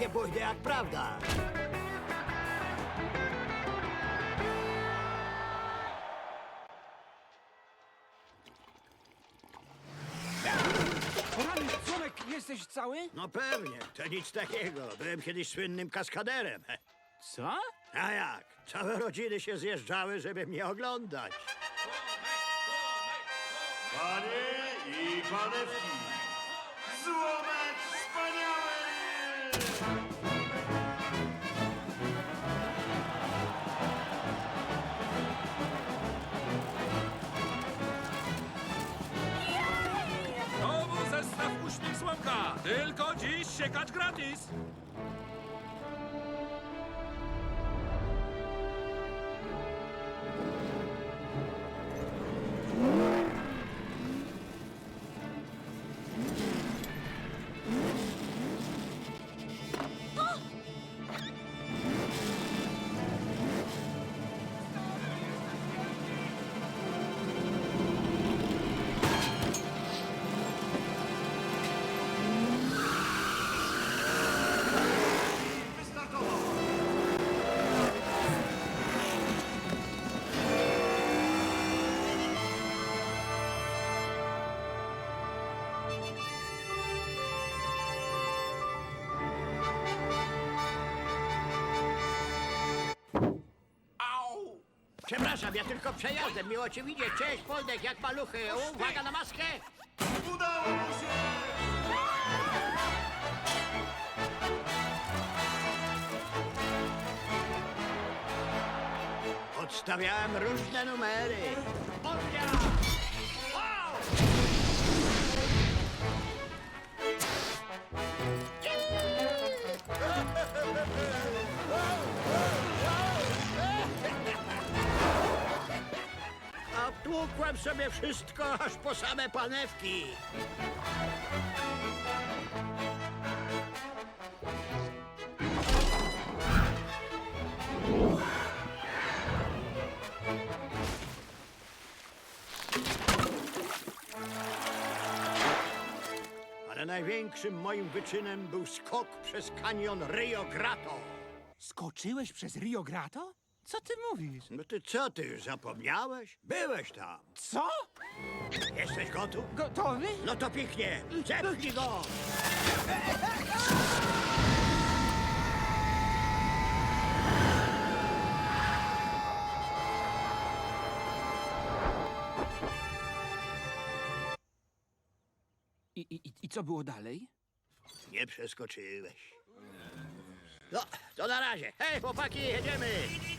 takie bujne jak prawda. Rany, jesteś cały? No pewnie, to nic takiego. Byłem kiedyś słynnym kaskaderem. Co? A jak? Całe rodziny się zjeżdżały, żeby mnie oglądać. Panie i panewki, Znowu zestaw uśmiech słomka. Tylko dziś siekacz gratis. Przepraszam, ja tylko przejazdem. Miło cię widzieć. Cześć, Poldek, jak maluchy. Uwaga na maskę. Udało mu się! Odstawiałem różne numery. Odja! Obtłukłem sobie wszystko, aż po same panewki. Ale największym moim wyczynem był skok przez kanion Rio Grotto. Skoczyłeś przez Rio Grotto? Co ty mówisz? No ty co, ty już zapomniałeś? Byłeś tam. Co? Jesteś gotów? Gotowy? No to pięknie. Zepchnij go! I, i, I co było dalej? Nie przeskoczyłeś. No, to na razie. Hej, chłopaki, jedziemy!